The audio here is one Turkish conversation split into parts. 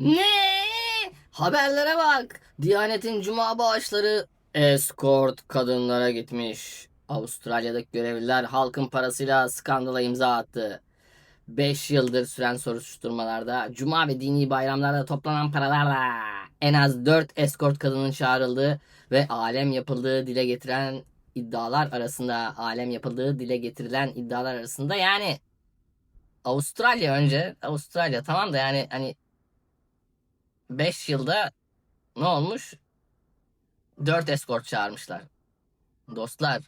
Ne? Haberlere bak. Diyanet'in cuma bağışları escort kadınlara gitmiş. Avustralya'daki görevliler halkın parasıyla skandala imza attı. 5 yıldır süren soruşturmalarda cuma ve dini bayramlarda toplanan paralarla en az 4 escort kadının çağrıldığı ve alem yapıldığı dile getiren iddialar arasında alem yapıldığı dile getirilen iddialar arasında yani Avustralya önce Avustralya tamam da yani hani 5 yılda ne olmuş? 4 eskort çağırmışlar. Dostlar,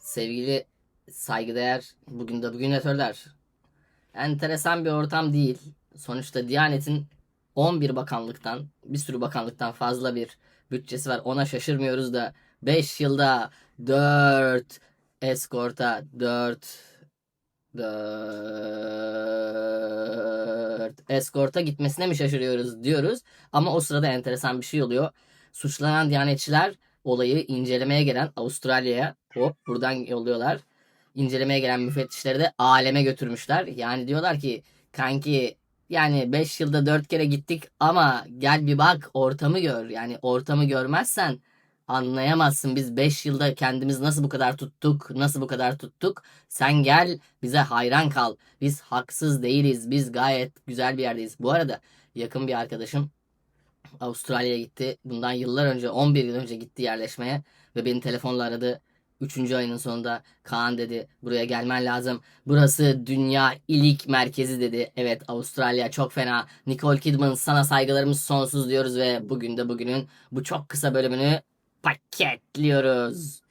sevgili saygıdeğer bugün de bugün etörler. Enteresan bir ortam değil. Sonuçta Diyanet'in 11 bakanlıktan, bir sürü bakanlıktan fazla bir bütçesi var. Ona şaşırmıyoruz da 5 yılda 4 eskorta 4 4 eskorta gitmesine mi şaşırıyoruz diyoruz. Ama o sırada enteresan bir şey oluyor. Suçlanan diyanetçiler olayı incelemeye gelen Avustralya'ya hop buradan yolluyorlar. İncelemeye gelen müfettişleri de aleme götürmüşler. Yani diyorlar ki kanki yani 5 yılda 4 kere gittik ama gel bir bak ortamı gör. Yani ortamı görmezsen anlayamazsın. Biz 5 yılda kendimiz nasıl bu kadar tuttuk, nasıl bu kadar tuttuk. Sen gel bize hayran kal. Biz haksız değiliz. Biz gayet güzel bir yerdeyiz. Bu arada yakın bir arkadaşım Avustralya'ya gitti. Bundan yıllar önce 11 yıl önce gitti yerleşmeye ve beni telefonla aradı. Üçüncü ayının sonunda Kaan dedi buraya gelmen lazım. Burası dünya ilik merkezi dedi. Evet Avustralya çok fena. Nicole Kidman sana saygılarımız sonsuz diyoruz ve bugün de bugünün bu çok kısa bölümünü paketliyoruz.